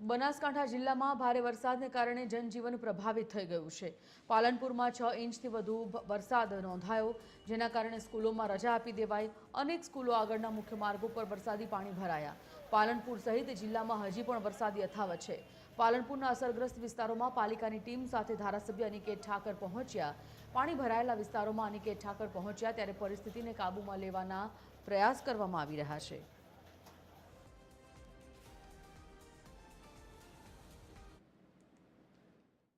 બનાસકાંઠા જિલ્લામાં ભારે વરસાદને કારણે જનજીવન પ્રભાવિત થઈ ગયું છે. પાલનપુરમાં છ ઇંચથી વધુ વરસાદ નોંધાયો, જેના કારણે સ્કૂલોમાં રજા આપી દેવાઈ. અનેક સ્કૂલો આગળના મુખ્ય માર્ગો પર વરસાદી પાણી ભરાયા. પાલનપુર સહિત જિલ્લામાં હજી પણ વરસાદ યથાવત છે. પાલનપુરના અસરગ્રસ્ત વિસ્તારોમાં પાલિકાની ટીમ સાથે ધારાસભ્ય અનિકેત ઠાકર પહોંચ્યા. પાણી ભરાયેલા વિસ્તારોમાં અનિકેત ઠાકર પહોંચ્યા, ત્યારે પરિસ્થિતિને કાબૂમાં લેવાના પ્રયાસ કરવામાં આવી રહ્યા છે.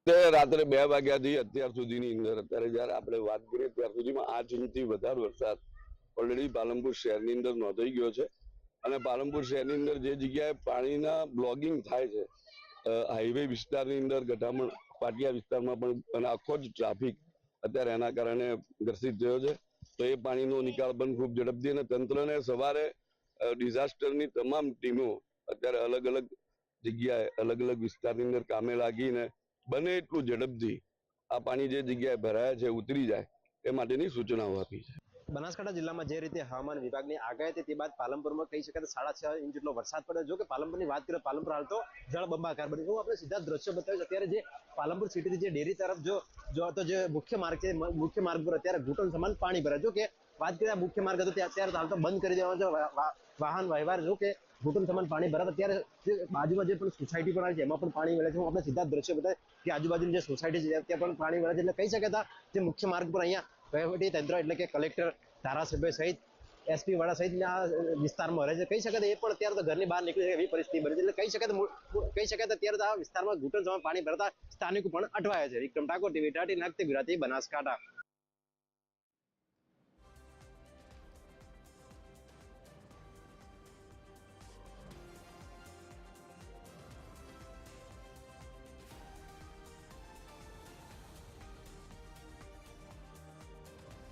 રાત્રે બે વાગ્યાથી અત્યાર સુધીની અંદર અત્યારે જયારે આપણે વાત કરીએ ત્યાર સુધીમાં આઠ ઇંચથી વધારે વરસાદ ઓલરેડી પાલનપુર શહેરની અંદર નોંધાઈ ગયો છે. અને પાલનપુર શહેરની અંદર જે જગ્યાએ પાણીના બ્લોગિંગ થાય છે હાઈવે વિસ્તારની અંદર, ગઢામણ, પાટિયા વિસ્તારમાં પણ, અને આખો જ ટ્રાફિક અત્યારે એના કારણે ગ્રસિત થયો છે. તો એ પાણીનો નિકાલ પણ ખૂબ ઝડપથી અને તંત્રને સવારે ડિઝાસ્ટરની તમામ ટીમો અત્યારે અલગ અલગ જગ્યાએ અલગ અલગ વિસ્તારની અંદર કામે લાગીને બને એટલું ઝડપથી આ પાણી જે જગ્યાએ ભરાયા છે, ઉતરી જાય, એ માટેની સૂચનાઓ આપી છે. બનાસકાંઠા જિલ્લામાં જે રીતે હવામાન વિભાગની આગાહી હતી, તે બાદ પાલનપુરમાં કહી શકાય સાડા છ ઇંચ જેટલો વરસાદ પડ્યો. જો કે પાલનપુરની વાત કરીએ, પાલનપુર હાલ તો જળબંબાકાર બની હું આપણે સીધા દ્રશ્યો બતાવીશ. અત્યારે જે પાલનપુર સિટીથી જે ડેરી તરફ જો જો તો જે મુખ્ય માર્ગ છે મુખ્ય માર્ગ પર અત્યારે ઘૂંટણ સમાન પાણી ભરાય. જો કે વાત કરીએ મુખ્ય માર્ગ હતો, તે અત્યારે હાલ તો બંધ કરી દેવાનો છે. વાહન વ્યવહાર જો કે ઘૂંટણ સમાન પાણી ભરાતા ત્યારે બાજુમાં જે પણ સોસાયટી પણ આવી છે, એમાં પણ પાણી મળે છે. હું આપણે સીધા દ્રશ્ય બતાવે કે આજુબાજુની જે સોસાયટી છે, ત્યાં પણ પાણી મળે છે. એટલે કહી શકાતા જે મુખ્ય માર્ગ પર અહીંયા વહીવટી તંત્ર એટલે કે કલેક્ટર ધારાસભ્ય સહિત એસપી વાળા સહિત આ વિસ્તારમાં રહે છે. કહી શકાય એ પણ અત્યારે તો ઘરની બહાર નીકળી શકે એવી પરિસ્થિતિ બની છે. એટલે કહી શકાય કહી શકાય અત્યારે તો આ વિસ્તારમાં ઘૂંટણ જમા પાણી ભરતા સ્થાનિકો પણ અટવાયા છે. વિક્રમ ઠાકોર, ટીવી, ટાટી નાગતી, ગુજરાતી, બનાસકાંઠા.